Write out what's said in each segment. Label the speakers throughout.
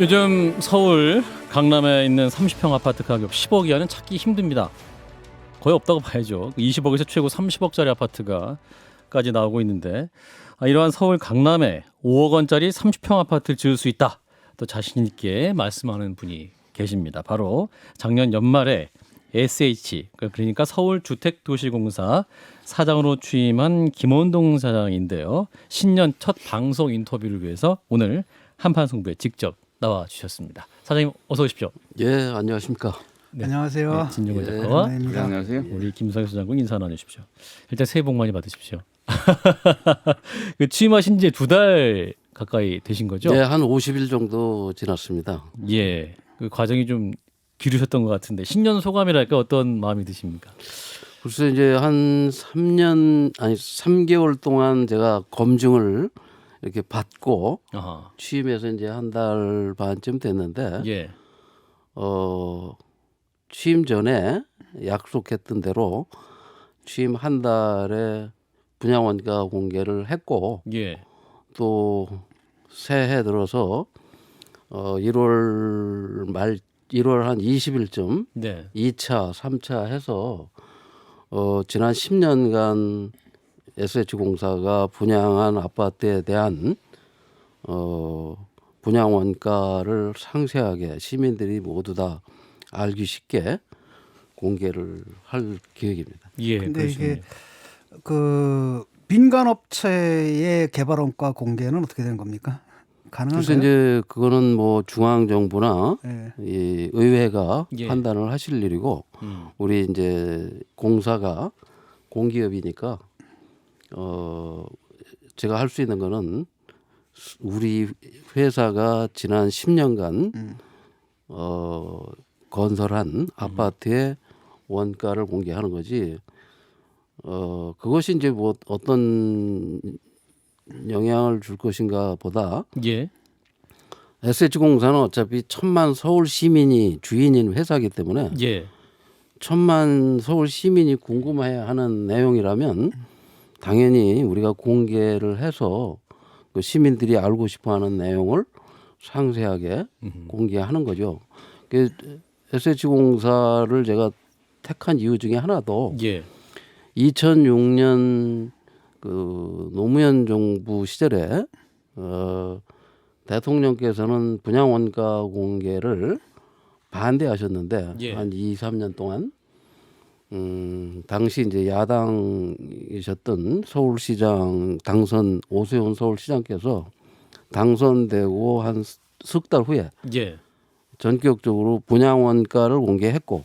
Speaker 1: 요즘 서울 강남에 있는 30평 아파트 가격 10억 이하는 찾기 힘듭니다. 거의 없다고 봐야죠. 20억에서 최고 30억짜리 아파트가까지 나오고 있는데 아, 이러한 서울 강남에 5억 원짜리 30평 아파트를 지을 수 있다. 또 자신 있게 말씀하는 분이 계십니다. 바로 작년 연말에 SH 그러니까 서울주택도시공사 사장으로 취임한 김원동 사장인데요. 신년 첫 방송 인터뷰를 위해서 오늘 한판 승부에 직접 나와 주셨습니다. 사장님 어서 오십시오.
Speaker 2: 예, 안녕하십니까.
Speaker 1: 네.
Speaker 3: 안녕하세요.
Speaker 1: 네, 진정호
Speaker 2: 예.
Speaker 1: 작가와.
Speaker 4: 안녕하세요.
Speaker 1: 우리 김성수 장군 인사 나누십시오. 일단 새해 복 많이 받으십시오. 그 취임하신 지 두 달 가까이 되신 거죠?
Speaker 2: 예, 한 50일 정도 지났습니다.
Speaker 1: 예. 그 과정이 좀 기르셨던 것 같은데 신년 소감이랄까 어떤 마음이 드십니까?
Speaker 2: 글쎄 이제 한 3년 아니 3개월 동안 제가 검증을 이렇게 받고
Speaker 1: 아하.
Speaker 2: 취임해서 이제 한 달 반쯤 됐는데
Speaker 1: 예.
Speaker 2: 어 취임 전에 약속했던 대로 취임 한 달에 분양 원가 공개를 했고
Speaker 1: 예.
Speaker 2: 또 새해 들어서 어 1월 말 1월 한 20일쯤
Speaker 1: 네.
Speaker 2: 2차, 3차 해서 어 지난 10년간 SH공사가 분양한 아파트에 대한 어 분양 원가를 상세하게 시민들이 모두 다 알기 쉽게 공개를 할 계획입니다.
Speaker 1: 예.
Speaker 3: 근데
Speaker 1: 그러시군요.
Speaker 3: 이게 그 민간 업체의 개발 원가 공개는 어떻게 되는 겁니까? 가능한가요?
Speaker 2: 이제 그거는 뭐 중앙 정부나
Speaker 3: 예.
Speaker 2: 이 의회가
Speaker 1: 예.
Speaker 2: 판단을 하실 일이고
Speaker 1: 음.
Speaker 2: 우리 이제 공사가 공기업이니까 어 제가 할 수 있는 거는 우리 회사가 지난 10년간
Speaker 3: 음.
Speaker 2: 어 건설한 아파트의 원가를 공개하는 거지 어 그것이 이제 뭐 어떤 영향을 줄 것인가 보다
Speaker 1: 예.
Speaker 2: SH공사는 어차피 천만 서울 시민이 주인인 회사이기 때문에
Speaker 1: 예.
Speaker 2: 천만 서울 시민이 궁금해 하는 내용이라면 당연히 우리가 공개를 해서 그 시민들이 알고 싶어하는 내용을 상세하게
Speaker 1: 음흠.
Speaker 2: 공개하는 거죠. 그 SH공사를 제가 택한 이유 중에 하나도
Speaker 1: 예.
Speaker 2: 2006년 그 노무현 정부 시절에 어 대통령께서는 분양 원가 공개를 반대하셨는데
Speaker 1: 예.
Speaker 2: 한 2, 3년 동안 음 당시 이제 야당이셨던 서울시장 당선 오세훈 서울시장께서 당선되고 한 석 달 후에
Speaker 1: 예.
Speaker 2: 전격적으로 분양 원가를 공개했고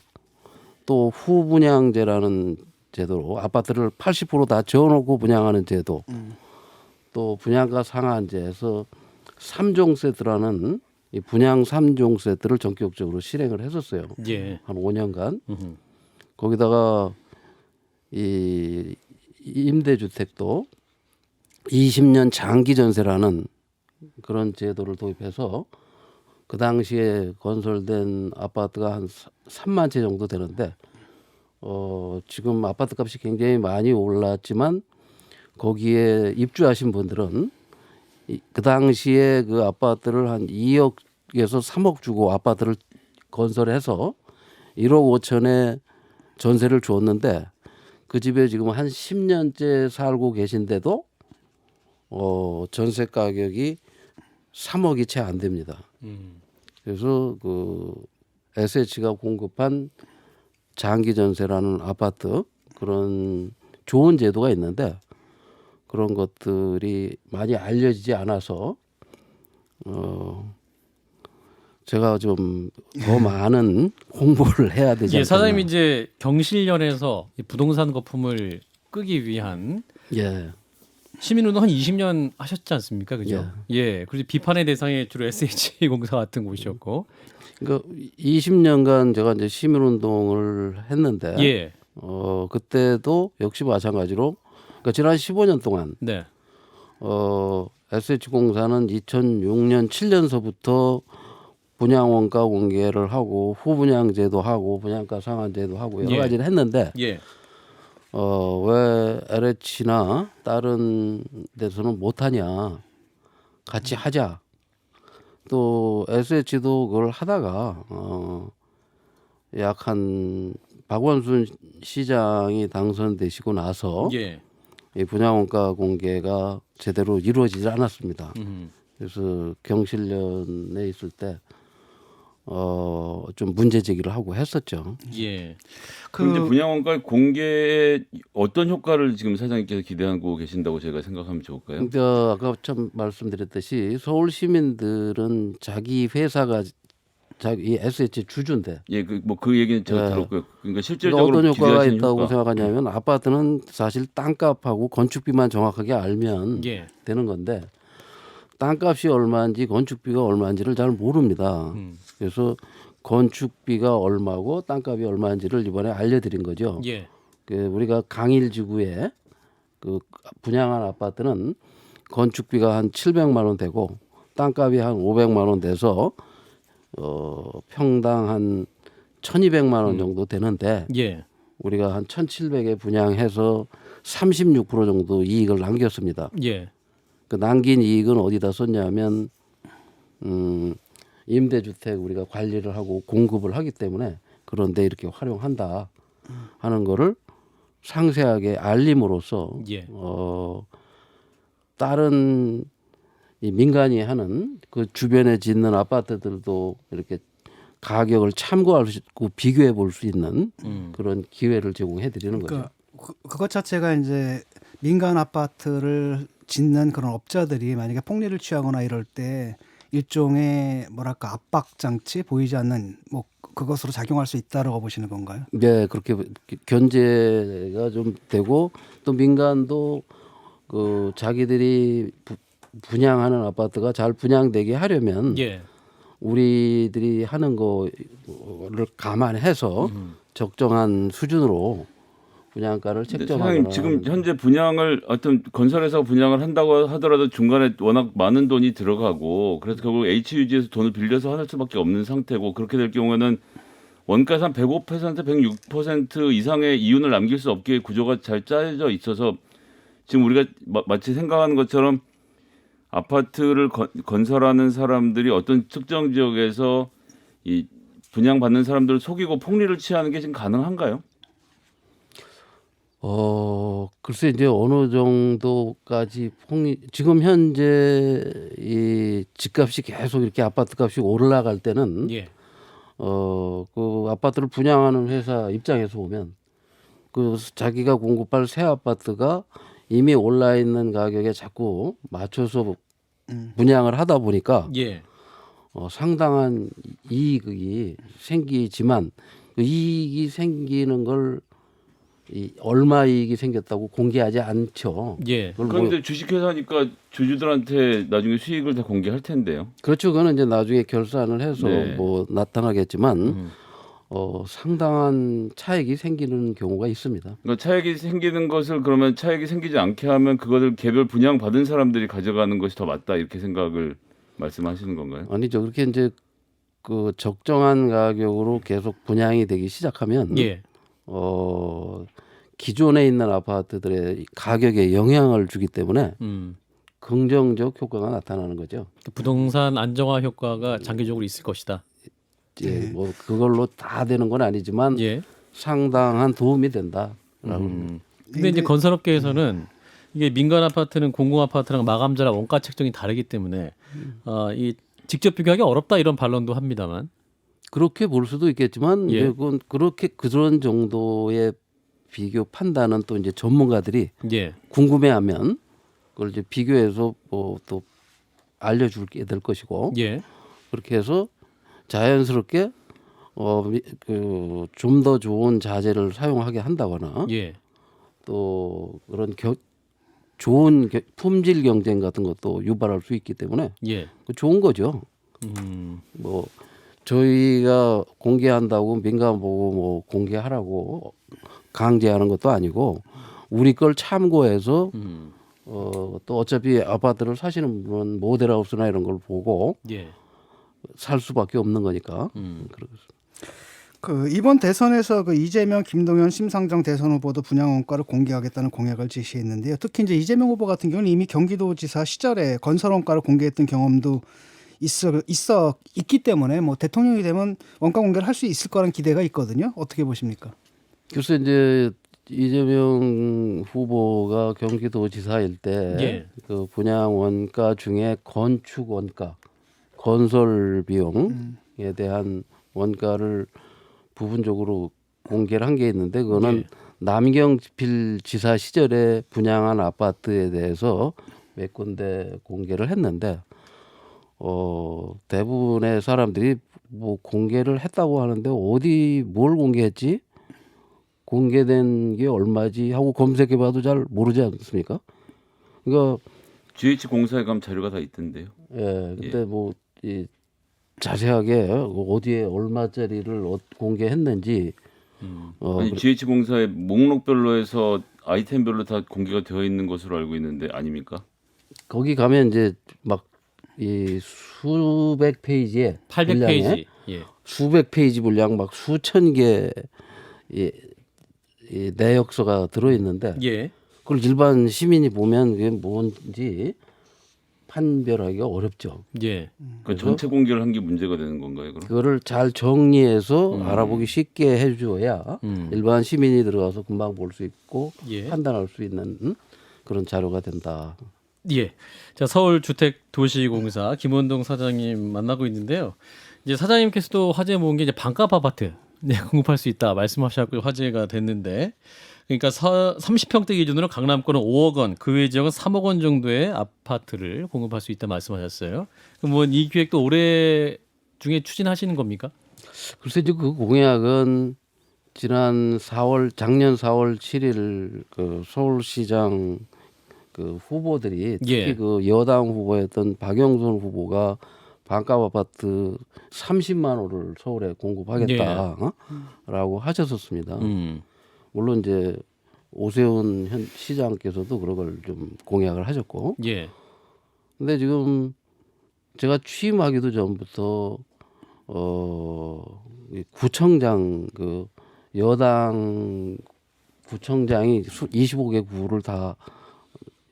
Speaker 2: 또 후분양제라는 제도로 아파트를 80%다 지어놓고 분양하는 제도 또 분양가 상한제에서 삼종 세트라는 이 분양 삼종 세트를 전격적으로 실행을 했었어요.
Speaker 1: 예.
Speaker 2: 한 5년간
Speaker 1: 음흠.
Speaker 2: 거기다가 이 임대주택도 20년 장기 전세라는 그런 제도를 도입해서 그 당시에 건설된 아파트가 한 3만 채 정도 되는데 어 지금 아파트 값이 굉장히 많이 올랐지만 거기에 입주하신 분들은 이- 그 당시에 그 아파트를 한 2억에서 3억 주고 아파트를 건설해서 1억 5천에 전세를 줬는데 그 집에 지금 한 10년째 살고 계신데도 어 전세 가격이 3억이 채 안 됩니다.
Speaker 1: 음.
Speaker 2: 그래서 그 SH가 공급한 장기 전세라는 아파트 그런 좋은 제도가 있는데 그런 것들이 많이 알려지지 않아서 어 제가 좀 더 많은 홍보를 해야 되지
Speaker 1: 예,
Speaker 2: 않겠나.
Speaker 1: 사장님이 이제 경실련에서 이 부동산 거품을 끄기 위한
Speaker 2: 예.
Speaker 1: 시민운동 한 20년 하셨지 않습니까? 그죠? 예. 그리고 비판의 대상이 주로 SH공사 같은 곳이었고.
Speaker 2: 그러니까 20년간 제가 이제 시민 운동을 했는데
Speaker 1: 예.
Speaker 2: 어 그때도 역시 마찬가지로 그러니까 지난 15년 동안
Speaker 1: 네.
Speaker 2: 어 SH공사는 2006년 7년서부터 분양 원가 공개를 하고 후분양제도 하고 분양가 상한제도 하고 여러
Speaker 1: 예.
Speaker 2: 가지를 했는데
Speaker 1: 예.
Speaker 2: 어 왜 LH나 다른 데서는 못하냐 같이 하자 또 SH도 그걸 하다가 어, 약한 박원순 시장이 당선되시고 나서
Speaker 1: 예.
Speaker 2: 이 분양원가 공개가 제대로 이루어지지 않았습니다.
Speaker 1: 음.
Speaker 2: 그래서 경실련에 있을 때 어, 좀 문제 제기를 하고 했었죠.
Speaker 1: 예.
Speaker 4: 그런데
Speaker 3: 그
Speaker 4: 분양원가 공개에 어떤 효과를 지금 사장님께서 기대하고 계신다고 저희가 생각하면 좋을까요?
Speaker 2: 근데 아까 참 말씀드렸듯이 서울 시민들은 자기 회사가 자기 SH 주주인데
Speaker 4: 예, 그 뭐 그 얘기는 제가
Speaker 2: 네.
Speaker 4: 들었고요. 그러니까
Speaker 2: 그러니까
Speaker 4: 실질적으로
Speaker 2: 어떤 효과가 있다고
Speaker 4: 효과.
Speaker 2: 생각하냐면 아파트는 사실 땅값하고 건축비만 정확하게 알면
Speaker 1: 예.
Speaker 2: 되는 건데 땅값이 얼마인지 건축비가 얼마인지를 잘 모릅니다.
Speaker 1: 음.
Speaker 2: 그래서 건축비가 얼마고 땅값이 얼마인지를 이번에 알려드린 거죠.
Speaker 1: 예.
Speaker 2: 그 우리가 강일지구에 그 분양한 아파트는 건축비가 한 700만 원 되고 땅값이 한 500만 원 돼서 어 평당 한 1,200만 원 정도 되는데
Speaker 1: 예.
Speaker 2: 우리가 한 1,700에 분양해서 36% 정도 이익을 남겼습니다.
Speaker 1: 예.
Speaker 2: 그 남긴 이익은 어디다 썼냐면 음 임대주택 우리가 관리를 하고 공급을 하기 때문에 그런데 이렇게 활용한다 하는 거를 상세하게 알림으로써
Speaker 1: 예.
Speaker 2: 어 다른 이 민간이 하는 그 주변에 짓는 아파트들도 이렇게 가격을 참고할 수 있고 비교해 볼 수 있는
Speaker 1: 음.
Speaker 2: 그런 기회를 제공해 드리는 거죠.
Speaker 3: 그러니까 그, 그것 자체가 이제 민간 아파트를 짓는 그런 업자들이 만약에 폭리를 취하거나 이럴 때 일종의 뭐랄까 압박 장치 보이지 않는 뭐 그것으로 작용할 수 있다라고 보시는 건가요?
Speaker 2: 네, 그렇게 견제가 좀 되고 또 민간도 그 자기들이 부, 분양하는 아파트가 잘 분양되게 하려면
Speaker 1: 예.
Speaker 2: 우리들이 하는 거를 감안해서
Speaker 1: 음.
Speaker 2: 적정한 수준으로 분양가를 책정하거나
Speaker 4: 지금 현재 분양을 어떤 건설회사가 분양을 한다고 하더라도 중간에 워낙 많은 돈이 들어가고 그래서 결국 HUG에서 돈을 빌려서 할 수밖에 없는 상태고 그렇게 될 경우에는 한 105%, 106% 이상의 이윤을 남길 수 없게 구조가 잘 짜여져 있어서 지금 우리가 마, 마치 생각하는 것처럼 아파트를 건, 건설하는 사람들이 어떤 특정 지역에서 이 분양받는 사람들을 속이고 폭리를 취하는 게 지금 가능한가요?
Speaker 2: 어 글쎄 이제 어느 정도까지 폭리 지금 현재 이 집값이 계속 이렇게 아파트 값이 올라갈 때는
Speaker 1: 예.
Speaker 2: 어, 그 아파트를 분양하는 회사 입장에서 보면 그 자기가 공급할 새 아파트가 이미 올라 있는 가격에 자꾸 맞춰서
Speaker 3: 음.
Speaker 2: 분양을 하다 보니까
Speaker 1: 예.
Speaker 2: 어, 상당한 이익이 생기지만 그 이익이 생기는 걸 이, 얼마 이익이 생겼다고 공개하지 않죠.
Speaker 1: 예.
Speaker 2: 그걸 뭐,
Speaker 4: 그런데 주식회사니까 주주들한테 나중에 수익을 다 공개할 텐데요.
Speaker 2: 그렇죠. 그거는 이제 나중에 결산을 해서
Speaker 4: 네.
Speaker 2: 뭐 나타나겠지만
Speaker 1: 음.
Speaker 2: 어, 상당한 차익이 생기는 경우가 있습니다.
Speaker 4: 그러니까 차익이 생기는 것을 그러면 차익이 생기지 않게 하면 그것을 개별 분양 받은 사람들이 가져가는 것이 더 맞다 이렇게 생각을 말씀하시는 건가요?
Speaker 2: 아니죠. 그렇게 이제 그 적정한 가격으로 계속 분양이 되기 시작하면
Speaker 1: 예.
Speaker 2: 어, 기존에 있는 아파트들의 가격에 영향을 주기 때문에
Speaker 1: 음.
Speaker 2: 긍정적 효과가 나타나는 거죠.
Speaker 1: 그 부동산 안정화 효과가 장기적으로 있을 것이다.
Speaker 2: 예,
Speaker 3: 네.
Speaker 2: 뭐 그걸로 다 되는 건 아니지만
Speaker 1: 예.
Speaker 2: 상당한 도움이 된다라고
Speaker 1: 음. 근데 이제 건설업계에서는 이게 민간 아파트는 공공 아파트랑 마감자랑 원가 책정이 다르기 때문에 어, 이 직접 비교하기 어렵다 이런 반론도 합니다만.
Speaker 2: 그렇게 볼 수도 있겠지만
Speaker 1: 예.
Speaker 2: 그건 그렇게 그런 정도의 비교 판단은 또 이제 전문가들이
Speaker 1: 예.
Speaker 2: 궁금해하면 그걸 이제 비교해서 뭐 또 알려줄게 될 것이고
Speaker 1: 예.
Speaker 2: 그렇게 해서 자연스럽게 어그좀 더 좋은 자재를 사용하게 한다거나
Speaker 1: 예.
Speaker 2: 또 그런 겨, 좋은 겨- 품질 경쟁 같은 것도 유발할 수 있기 때문에
Speaker 1: 예.
Speaker 2: 그 좋은 거죠.
Speaker 1: 음.
Speaker 2: 뭐 저희가 공개한다고 민간 보고 뭐 공개하라고 강제하는 것도 아니고 우리 걸 참고해서
Speaker 1: 음.
Speaker 2: 어, 또 어차피 아파트를 사시는 분은 모델하우스나 이런 걸 보고
Speaker 1: 예.
Speaker 2: 살 수밖에 없는 거니까.
Speaker 1: 음.
Speaker 3: 그 이번 대선에서 그 이재명, 김동연, 심상정 대선 후보도 분양 원가를 공개하겠다는 공약을 제시했는데요. 특히 이제 이재명 후보 같은 경우는 이미 경기도지사 시절에 건설 원가를 공개했던 경험도 있어 있어 있기 때문에 뭐 대통령이 되면 원가 공개를 할 수 있을 거란 기대가 있거든요. 어떻게 보십니까?
Speaker 2: 글쎄 이제 이재명 후보가 경기도지사일 때
Speaker 1: 예.
Speaker 2: 그 분양 원가 중에 건축 원가, 건설 비용에 대한 원가를 부분적으로 공개를 한 게 있는데 그거는
Speaker 1: 예.
Speaker 2: 남경필 지사 시절에 분양한 아파트에 대해서 몇 군데 공개를 했는데 어 대부분의 사람들이 뭐 공개를 했다고 하는데 어디 뭘 공개했지? 공개된 게 얼마지 하고 검색해봐도 잘 모르지 않습니까? 그러니까
Speaker 4: GH 공사에 가면 자료가 다 있던데요.
Speaker 2: 예, 근데 뭐이 자세하게 어디에 얼마짜리를 어- 공개했는지 어,
Speaker 4: 아니 GH 공사의 목록별로 해서 아이템별로 다 공개가 되어 있는 것으로 알고 있는데 아닙니까?
Speaker 2: 거기 가면 이제 막 이 수백 페이지에 분량에
Speaker 1: 800페이지. 예.
Speaker 2: 수백 페이지 분량 막 수천 개 이, 이 내역서가 들어 있는데
Speaker 1: 예.
Speaker 2: 그걸 일반 시민이 보면 그게 뭔지 판별하기가 어렵죠.
Speaker 1: 예.
Speaker 4: 그 전체 공개를 한 게 문제가 되는 건가요? 그럼?
Speaker 2: 그거를 잘 정리해서 알아보기 쉽게 해줘야
Speaker 1: 음.
Speaker 2: 일반 시민이 들어가서 금방 볼 수 있고
Speaker 1: 예.
Speaker 2: 판단할 수 있는 음? 그런 자료가 된다.
Speaker 1: 예. 자, 서울주택도시공사 김원동 사장님 만나고 있는데요. 이제 사장님께서도 화제 모은 게 이제 반값 아파트 네, 공급할 수 있다 말씀하셨고 화제가 됐는데 그러니까 서, 30평대 기준으로 강남권은 5억 원, 그 외 지역은 3억 원 정도의 아파트를 공급할 수 있다 말씀하셨어요. 그럼 뭐 이 기획도 올해 중에 추진하시는 겁니까?
Speaker 2: 글쎄 이제 그 공약은 지난 4월 작년 4월 7일 그 서울시장 그 후보들이 특히
Speaker 1: 예.
Speaker 2: 그 여당 후보였던 박영선 후보가 반값 아파트 30만 호를 서울에 공급하겠다라고 하셨었습니다.
Speaker 1: 음.
Speaker 2: 물론 이제 오세훈 현 시장께서도 그런 걸 좀 공약을 하셨고
Speaker 1: 예.
Speaker 2: 근데 지금 제가 취임하기도 전부터 어이 구청장 그 여당 구청장이 수 25개 구를 다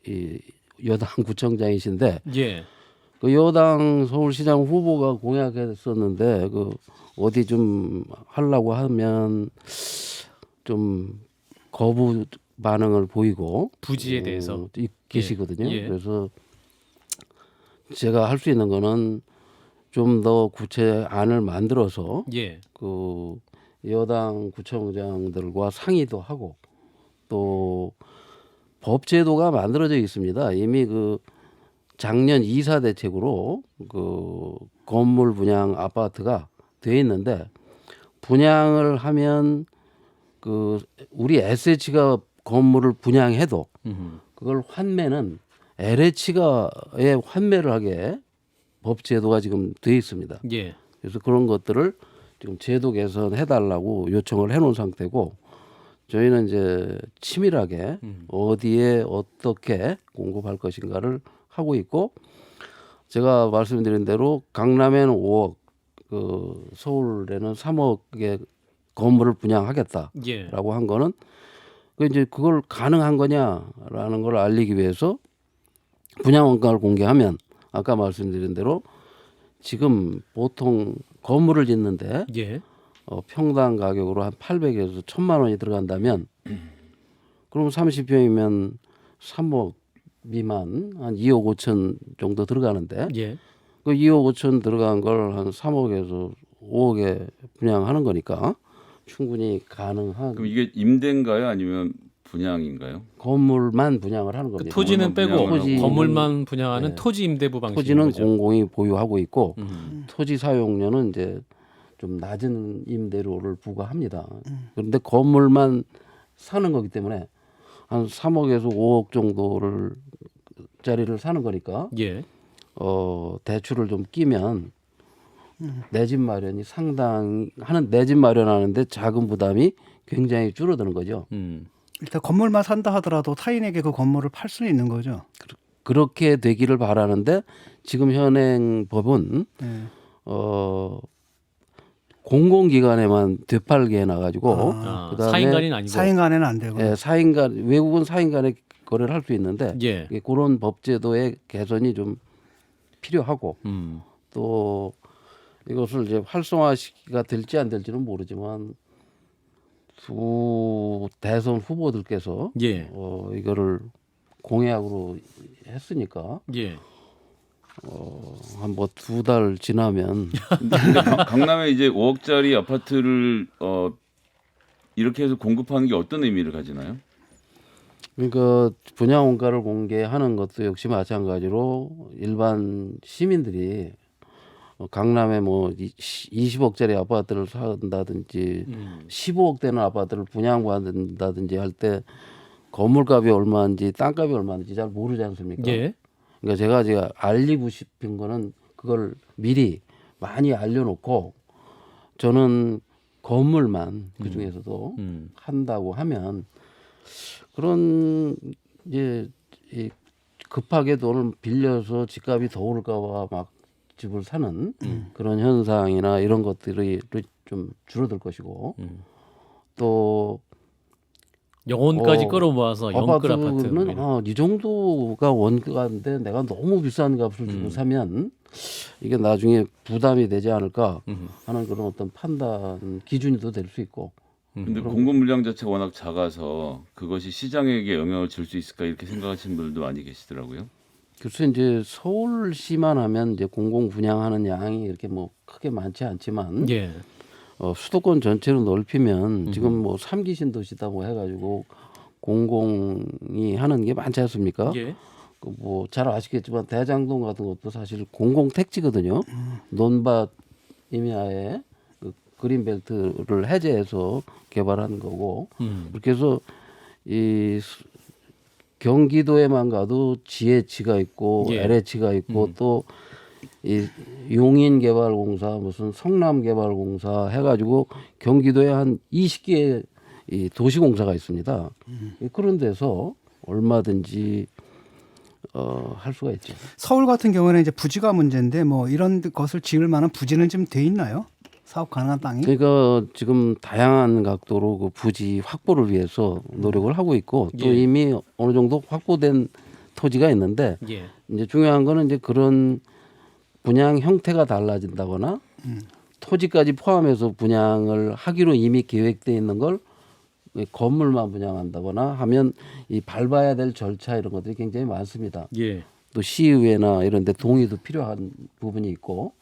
Speaker 2: 이 여당 구청장이신데
Speaker 1: 예.
Speaker 2: 그 여당 서울시장 후보가 공약했었는데 그 어디 좀 하려고 하면 좀 거부 반응을 보이고
Speaker 1: 부지에 대해서.
Speaker 2: 어, 이- 계시거든요.
Speaker 1: 예.
Speaker 2: 그래서 제가 할 수 있는 거는 좀 더 구체안을 만들어서
Speaker 1: 예.
Speaker 2: 그 여당 구청장들과 상의도 하고 또 법제도가 만들어져 있습니다. 이미 그 작년 이사 대책으로 그 건물 분양 아파트가 돼 있는데 분양을 하면 그 우리 SH가 건물을 분양해도
Speaker 1: 음.
Speaker 2: 그걸 환매는 LH가의 환매를 하게 법 제도가 지금 돼 있습니다.
Speaker 1: 예.
Speaker 2: 그래서 그런 것들을 지금 제도 개선해 달라고 요청을 해 놓은 상태고 저희는 이제 치밀하게
Speaker 1: 음.
Speaker 2: 어디에 어떻게 공급할 것인가를 하고 있고 제가 말씀드린 대로 강남에는 5억 그 서울에는 3억의 건물을 분양하겠다라고
Speaker 1: 예.
Speaker 2: 한 거는 그 이제 그걸 가능한 거냐라는 걸 알리기 위해서 분양 원가를 공개하면 아까 말씀드린 대로 지금 보통 건물을 짓는데
Speaker 1: 예.
Speaker 2: 어, 평당 가격으로 한 800에서 1000만 원이 들어간다면 그럼 30평이면 3억 미만 한 2억 5천 정도 들어가는데
Speaker 1: 예.
Speaker 2: 그 2억 5천 들어간 걸 한 3억에서 5억에 분양하는 거니까 충분히 가능한
Speaker 4: 그럼 이게 임대인가요? 아니면 분양인가요?
Speaker 2: 건물만 분양을 하는
Speaker 1: 그
Speaker 2: 겁니다.
Speaker 1: 토지는
Speaker 4: 건물
Speaker 1: 빼고
Speaker 4: 분양을
Speaker 2: 하고.
Speaker 1: 건물만 분양하는
Speaker 2: 네.
Speaker 1: 토지 임대부 방식
Speaker 2: 토지는
Speaker 1: 거죠.
Speaker 2: 공공이 보유하고 있고
Speaker 1: 음.
Speaker 2: 토지 사용료는 이제 좀 낮은 임대료를 부과합니다. 그런데 건물만 사는 거기 때문에 한 3억에서 5억 정도를 짜리를 사는 거니까
Speaker 1: 예.
Speaker 2: 어 대출을 좀 끼면 내 집 마련이 상당 하는 내 집 마련하는데 자금 부담이 굉장히 줄어드는 거죠.
Speaker 1: 음.
Speaker 3: 일단 건물만 산다 하더라도 타인에게 그 건물을 팔 수는 있는 거죠.
Speaker 2: 그 렇게 되기를 바라는데 지금 현행 법은
Speaker 3: 네.
Speaker 2: 어 공공기관에만 되팔게 해놔가지고
Speaker 1: 아,
Speaker 2: 그다음에
Speaker 1: 사인간이 아니고.
Speaker 3: 사인간에는 안 되고.
Speaker 2: 예, 사인간 외국은 사인간에 거래를 할 수 있는데
Speaker 1: 예.
Speaker 2: 예, 그런 법제도의 개선이 좀 필요하고
Speaker 1: 음.
Speaker 2: 또 이것을 이제 활성화시키가 될지 안 될지는 모르지만 두 대선 후보들께서
Speaker 1: 예.
Speaker 2: 어, 이거를 공약으로 했으니까
Speaker 1: 예.
Speaker 2: 한뭐 두 달 지나면
Speaker 4: 강- 강남에 이제 5억짜리 아파트를 어 이렇게 해서 공급하는 게 어떤 의미를 가지나요?
Speaker 2: 그러니까 분양 원가를 공개하는 것도 역시 마찬가지로 일반 시민들이 어, 강남에 뭐 20억짜리 아파트를 산다든지
Speaker 1: 음.
Speaker 2: 15억 되는 아파트를 분양받는다든지 할 때 건물값이 얼마인지 땅값이 얼마인지 잘 모르지 않습니까?
Speaker 1: 예.
Speaker 2: 그러니까 제가 제가 알리고 싶은 거는 그걸 미리 많이 알려놓고 저는 건물만 그 중에서도
Speaker 1: 음.
Speaker 2: 한다고 하면 그런 이제 이 급하게 돈을 빌려서 집값이 더 오를까봐 막 집을 사는 그런 현상이나 이런 것들이 좀 줄어들 것이고
Speaker 1: 음.
Speaker 2: 또
Speaker 1: 영혼까지
Speaker 2: 어,
Speaker 1: 끌어모아서 영끌 아파트. 뭐
Speaker 2: 아파트는. 어, 이 정도가 원가인데 내가 너무 비싼 값을 주고
Speaker 1: 음.
Speaker 2: 사면 이게 나중에 부담이 되지 않을까
Speaker 1: 음.
Speaker 2: 하는 그런 어떤 판단 기준도 될 수 있고
Speaker 4: 근데
Speaker 2: 그럼-
Speaker 4: 공급 물량 자체가 워낙 작아서 그것이 시장에게 영향을 줄 수 있을까 이렇게 생각하시는 분들도 많이 계시더라고요.
Speaker 2: 글쎄 이제 서울시만 하면 이제 공공 분양하는 양이 이렇게 뭐 크게 많지 않지만
Speaker 1: 예.
Speaker 2: 어, 수도권 전체로 넓히면 지금 뭐 삼기 신도시다 뭐 해가지고 공공이 하는 게 많지 않습니까?
Speaker 1: 예.
Speaker 2: 그뭐 잘 아시겠지만 대장동 같은 것도 사실 공공 택지거든요. 논밭 임야에 그 그린벨트를 해제해서 개발한 거고
Speaker 1: 음.
Speaker 2: 그렇게 해서 이 수- 경기도에만 가도 GH가 있고
Speaker 1: 예.
Speaker 2: LH가 있고 또 이 용인 개발공사 무슨 성남 개발공사 해가지고 경기도에 한 20개 이 도시공사가 있습니다. 그런 데서 얼마든지 어, 할 수가 있죠.
Speaker 3: 서울 같은 경우는 이제 부지가 문제인데 뭐 이런 것을 지을 만한 부지는 좀돼 있나요? 사업 가능한 땅이?
Speaker 2: 그러니까 지금 다양한 각도로 그 부지 확보를 위해서 노력을 하고 있고 또
Speaker 1: 예.
Speaker 2: 이미 어느 정도 확보된 토지가 있는데
Speaker 1: 예.
Speaker 2: 이제 중요한 거는 이제 그런 분양 형태가 달라진다거나 토지까지 포함해서 분양을 하기로 이미 계획돼 있는 걸 건물만 분양한다거나 하면 이 밟아야 될 절차 이런 것들이 굉장히 많습니다.
Speaker 1: 예.
Speaker 2: 또 시의회나 이런 데 동의도 필요한 부분이 있고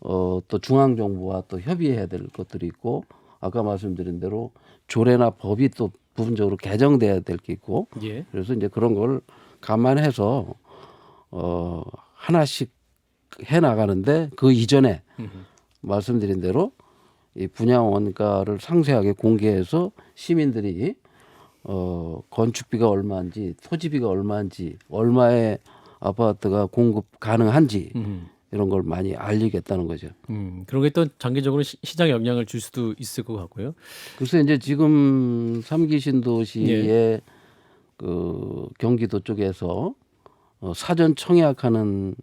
Speaker 2: 어, 또 중앙 정부와 또 협의해야 될 것들이 있고 아까 말씀드린 대로 조례나 법이 또 부분적으로 개정돼야 될 게 있고
Speaker 1: 예.
Speaker 2: 그래서 이제 그런 걸 감안해서 어, 하나씩 해 나가는데 그 이전에 말씀드린 대로 이 분양 원가를 상세하게 공개해서 시민들이 어, 건축비가 얼마인지 토지비가 얼마인지 얼마의 아파트가 공급 가능한지
Speaker 1: 음.
Speaker 2: 이런 걸 많이 알리겠다는 거죠.
Speaker 1: 음. 그런 게 또 장기적으로 시, 시장에 영향을 줄 수도 있을 것 같고요.
Speaker 2: 그래서 이제 지금 삼기 신도시의
Speaker 1: 예.
Speaker 2: 그 경기도 쪽에서 어, 사전 청약하는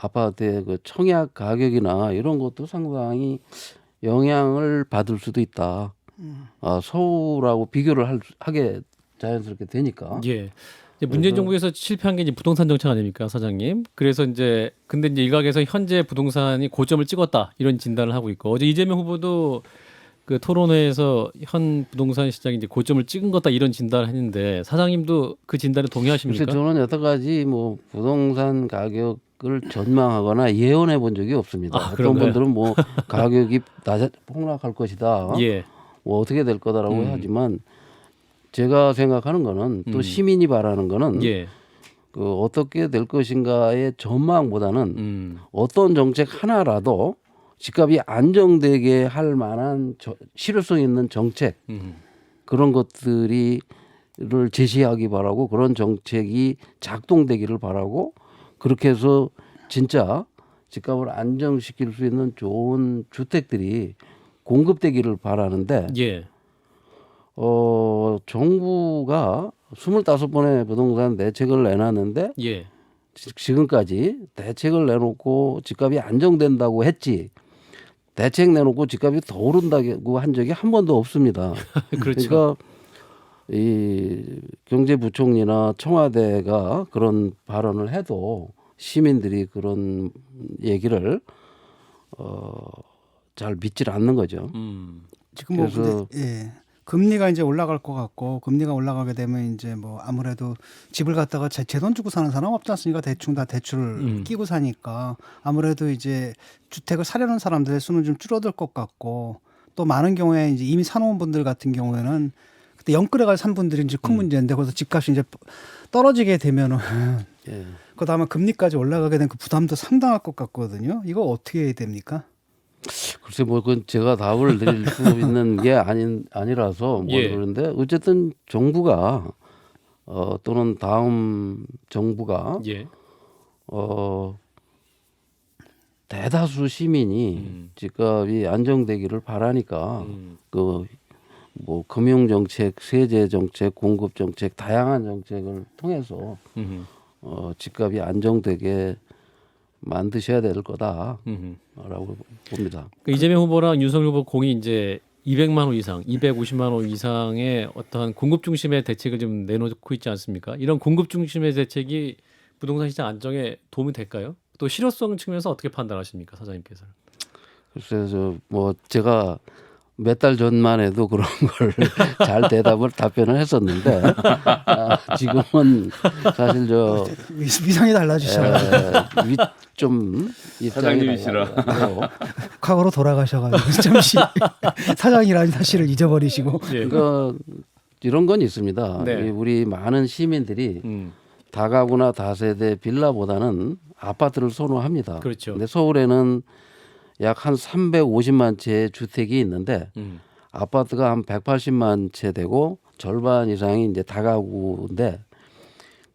Speaker 2: 아파트의 그 청약 가격이나 이런 것도 상당히 영향을 받을 수도 있다. 아, 서울하고 비교를 할, 수- 하게 자연스럽게 되니까.
Speaker 1: 예. 이제 문재인 정부에서 실패한 게 이제 부동산 정책 아닙니까, 사장님? 그래서 이제 근데 이제 일각에서 현재 부동산이 고점을 찍었다 이런 진단을 하고 있고 어제 이재명 후보도 그 토론회에서 현 부동산 시장이 이제 고점을 찍은 것다 이런 진단을 했는데 사장님도 그 진단에 동의하십니까?
Speaker 2: 저는 여태까지 뭐 부동산 가격 을 전망하거나 예언해 본 적이 없습니다.
Speaker 1: 아,
Speaker 2: 어떤
Speaker 1: 그런가요?
Speaker 2: 분들은 뭐 가격이 낮아 폭락할 것이다.
Speaker 1: 예.
Speaker 2: 뭐 어떻게 될 거다라고
Speaker 1: 음.
Speaker 2: 하지만 제가 생각하는 거는 또
Speaker 1: 음.
Speaker 2: 시민이 바라는 거는
Speaker 1: 예.
Speaker 2: 그 어떻게 될 것인가의 전망보다는
Speaker 1: 음.
Speaker 2: 어떤 정책 하나라도 집값이 안정되게 할 만한 저, 실효성 있는 정책
Speaker 1: 음.
Speaker 2: 그런 것들이를 제시하기 바라고 그런 정책이 작동되기를 바라고 그렇게 해서 진짜 집값을 안정시킬 수 있는 좋은 주택들이 공급되기를 바라는데
Speaker 1: 예.
Speaker 2: 어 정부가 25번의 부동산 대책을 내놨는데
Speaker 1: 예.
Speaker 2: 지- 지금까지 대책을 내놓고 집값이 안정된다고 했지 대책 내놓고 집값이 더 오른다고 한 적이 한 번도 없습니다.
Speaker 1: 그렇죠.
Speaker 2: 그러니까 이 경제부총리나 청와대가 그런 발언을 해도 시민들이 그런 얘기를 어잘 믿질 않는 거죠.
Speaker 1: 음.
Speaker 3: 지금 뭐
Speaker 2: 그래서-
Speaker 3: 근데, 예. 금리가 이제 올라갈 것 같고 금리가 올라가게 되면 이제 뭐 아무래도 집을 갖다가 제돈 주고 사는 사람 없지 않습니까? 대충 다 대출을
Speaker 1: 음.
Speaker 3: 끼고 사니까 아무래도 이제 주택을 사려는 사람들의 수는 좀 줄어들 것 같고 또 많은 경우에 이제 이미 사놓은 분들 같은 경우에는 그때 영끌에 산 분들이 이제 큰 문제인데 거기서 집값이 이제 떨어지게 되면은
Speaker 2: 예.
Speaker 3: 그다음에 금리까지 올라가게 된 그 부담도 상당할 것 같거든요. 이거 어떻게 해야 됩니까?
Speaker 2: 글쎄 뭐 그건 제가 답을 드릴 수 있는 게 아닌 아니라서 뭐
Speaker 1: 예.
Speaker 2: 어쨌든 정부가 어 또는 다음 정부가
Speaker 1: 예.
Speaker 2: 어 대다수 시민이
Speaker 1: 음.
Speaker 2: 집값이 안정되기를 바라니까
Speaker 1: 음.
Speaker 2: 그 뭐 금융 정책, 세제 정책, 공급 정책 다양한 정책을 통해서
Speaker 1: 음.
Speaker 2: 어 집값이 안정되게 만드셔야 될 거다라고
Speaker 1: 음.
Speaker 2: 봅니다.
Speaker 1: 그 이재명 후보랑 윤석열 후보 공이 이제 200만 호 이상, 250만 호 이상의 어떠한 공급 중심의 대책을 좀 내놓고 있지 않습니까? 이런 공급 중심의 대책이 부동산 시장 안정에 도움이 될까요? 또 실효성 측면에서 어떻게 판단하십니까, 사장님께서는?
Speaker 2: 그래서 뭐 제가 몇 달 전만 해도 그런 걸 잘 대답을 답변을 했었는데 아, 지금은 사실 저
Speaker 3: 위- 위상이 달라지셔.
Speaker 2: 좀 입장이
Speaker 4: 사장님이시라.
Speaker 3: 과거로 돌아가셔가지고 잠시 사장이라는 사실을 잊어버리시고
Speaker 1: 예.
Speaker 2: 그러니까 이런 건 있습니다.
Speaker 1: 네.
Speaker 2: 이 우리 많은 시민들이
Speaker 1: 음.
Speaker 2: 다가구나 다세대 빌라보다는 아파트를 선호합니다.
Speaker 1: 그렇죠.
Speaker 2: 근데 서울에는 약 한 350만 채의 주택이 있는데
Speaker 1: 음.
Speaker 2: 아파트가 한 180만 채 되고 절반 이상이 이제 다가구인데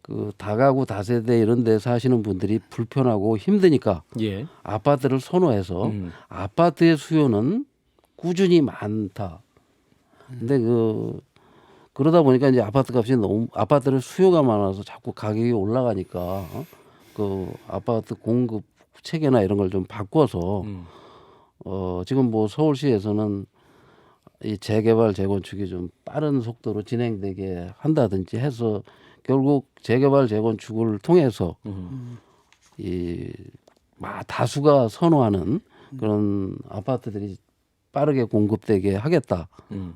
Speaker 2: 그 다가구 다세대 이런 데 사시는 분들이 불편하고 힘드니까
Speaker 1: 예.
Speaker 2: 아파트를 선호해서
Speaker 1: 음.
Speaker 2: 아파트의 수요는 꾸준히 많다. 근데 그 그러다 보니까 이제 아파트 값이 너무 아파트를 수요가 많아서 자꾸 가격이 올라가니까 어? 그 아파트 공급 체계나 이런 걸 좀 바꿔서
Speaker 1: 음.
Speaker 2: 어 지금 뭐 서울시에서는 이 재개발 재건축이 좀 빠른 속도로 진행되게 한다든지 해서 결국 재개발 재건축을 통해서
Speaker 1: 음.
Speaker 2: 이 마- 다수가 선호하는 그런 아파트들이 빠르게 공급되게 하겠다.
Speaker 1: 음.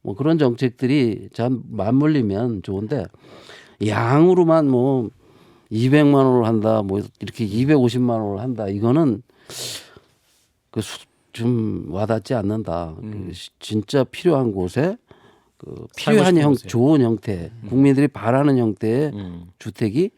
Speaker 2: 뭐 그런 정책들이 잘 맞물리면 좋은데 양으로만 뭐 200만 원을 한다, 뭐 이렇게 250만 원을 한다. 이거는 그좀 와닿지 않는다.
Speaker 1: 음.
Speaker 2: 그 시- 진짜 필요한 곳에 그 필요한 형
Speaker 1: 곳에.
Speaker 2: 좋은 형태, 국민들이 바라는 형태의
Speaker 1: 음.
Speaker 2: 주택이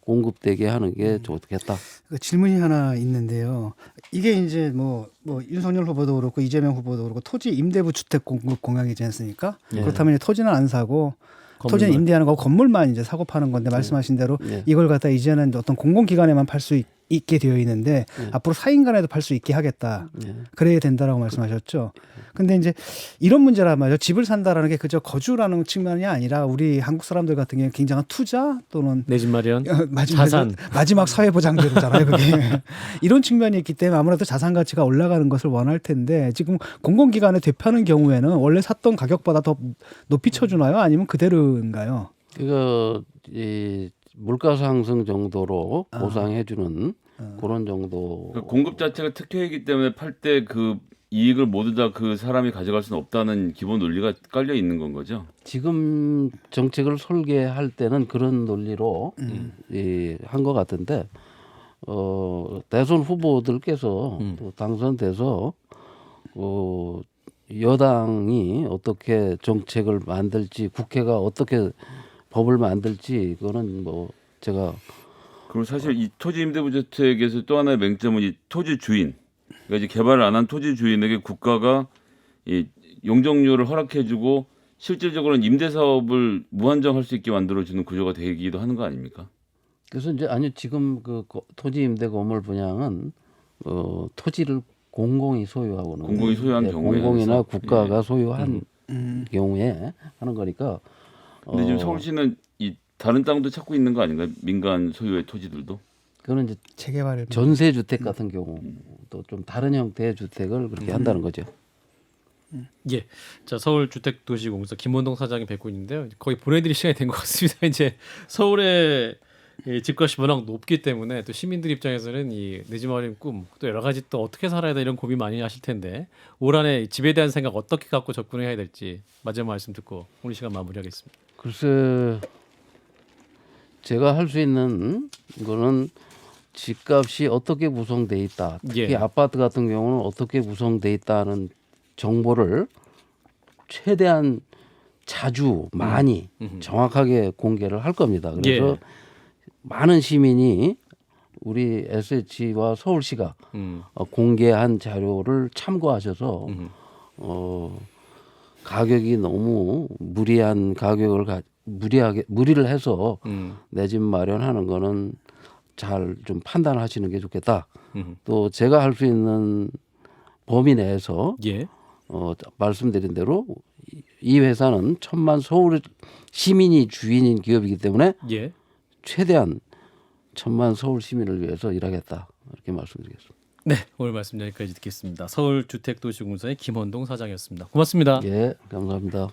Speaker 2: 공급되게 하는 게 좋겠다.
Speaker 3: 그 질문이 하나 있는데요. 이게 이제 뭐, 뭐 윤석열 후보도 그렇고 이재명 후보도 그렇고 토지 임대부 주택 공급 공약이지 않습니까?
Speaker 2: 네.
Speaker 3: 그렇다면 토지는 안 사고 토지는. 임대하는 거 건물만 이제 사고 파는 건데 말씀하신 대로
Speaker 2: 네.
Speaker 3: 이걸 갖다 이제는 어떤 공공기관에만 팔 수 있게 되어 있는데
Speaker 2: 네.
Speaker 3: 앞으로 사인간에도 팔 수 있게 하겠다.
Speaker 2: 네.
Speaker 3: 그래야 된다라고 말씀하셨죠. 근데 이제 이런 문제란 말이죠. 집을 산다라는 게 그저 거주라는 측면이 아니라 우리 한국 사람들 같은 경우는 굉장한 투자 또는
Speaker 1: 내 집 마련.
Speaker 3: 어, 마지막
Speaker 1: 자산.
Speaker 3: 마지막 사회 보장제도잖아요, 그게. 이런 측면이 있기 때문에 아무래도 자산 가치가 올라가는 것을 원할 텐데 지금 공공기관에 되파는 경우에는 원래 샀던 가격보다 더 높이 쳐주나요? 아니면 그대로인가요?
Speaker 2: 그거 이 물가 상승 정도로
Speaker 3: 아.
Speaker 2: 보상해주는 그런 정도.
Speaker 4: 그 공급 자체가 특혜이기 때문에 팔 때 그 이익을 모두 다 그 사람이 가져갈 수는 없다는 기본 논리가 깔려 있는 건 거죠.
Speaker 2: 지금 정책을 설계할 때는 그런 논리로 한것 같은데 어, 대선 후보들께서
Speaker 1: 음.
Speaker 2: 또 당선돼서 어, 여당이 어떻게 정책을 만들지 국회가 어떻게 법을 만들지 그거는 뭐 제가
Speaker 4: 그리고 사실 이 토지 임대부주택에서 또 하나의 맹점은 이 토지 주인, 그러니까 이제 개발을 안 한 토지 주인에게 국가가 이 용적률을 허락해주고 실질적으로는 임대 사업을 무한정 할 수 있게 만들어주는 구조가 되기도 하는 거 아닙니까?
Speaker 2: 그래서 이제 아니 지금 그 거- 토지 임대 건물 분양은 어, 토지를 공공이 소유하고는
Speaker 4: 공공이 소유한
Speaker 2: 예,
Speaker 4: 경우에
Speaker 2: 공공이나. 국가가 소유한
Speaker 3: 음.
Speaker 2: 경우에 하는 거니까
Speaker 4: 근데 지금
Speaker 2: 어,
Speaker 4: 서울시는 이 다른 땅도 찾고 있는 거 아닌가요? 민간 소유의 토지들도.
Speaker 2: 그거는 이제
Speaker 3: 재개발을
Speaker 2: 전세 주택 같은 경우 또좀 다른 형태의 주택을 그렇게 한다는 거죠.
Speaker 1: 예. 자, 서울 주택 도시 공사 김원동 사장이 뵙고 있는데요. 거의 보내드릴 시간이 된 것 같습니다. 이제 서울의 이 집값이 워낙 높기 때문에 또 시민들 입장에서는 이 내 집 마련의 꿈, 또 여러 가지 또 어떻게 살아야 돼 이런 고민 많이 하실 텐데 올 한해 집에 대한 생각 어떻게 갖고 접근해야 될지 마지막 말씀 듣고 오늘 시간 마무리하겠습니다.
Speaker 2: 글쎄 제가 할 수 있는 거는 집값이 어떻게 구성돼 있다. 특히
Speaker 1: 예.
Speaker 2: 아파트 같은 경우는 어떻게 구성돼 있다는 정보를 최대한 자주 많이
Speaker 1: 음흠.
Speaker 2: 정확하게 공개를 할 겁니다. 그래서
Speaker 1: 예.
Speaker 2: 많은 시민이 우리 SH와 서울시가
Speaker 1: 음,
Speaker 2: 어, 공개한 자료를 참고하셔서
Speaker 1: 음,
Speaker 2: 어, 가격이 너무 무리한 가격을 가, 무리하게 무리를 해서
Speaker 1: 음,
Speaker 2: 내집 마련하는 거는 잘 좀 판단하시는 게 좋겠다.
Speaker 1: 음.
Speaker 2: 또 제가 할 수 있는 범위 내에서
Speaker 1: 예,
Speaker 2: 어, 말씀드린 대로 이- 이 회사는 천만 서울 시민이 주인인 기업이기 때문에
Speaker 1: 예.
Speaker 2: 최대한 천만 서울 시민을 위해서 일하겠다 이렇게 말씀드리겠습니다.
Speaker 1: 네, 오늘 말씀 여기까지 듣겠습니다. 서울주택도시공사의 김원동 사장이었습니다. 고맙습니다.
Speaker 2: 예, 감사합니다.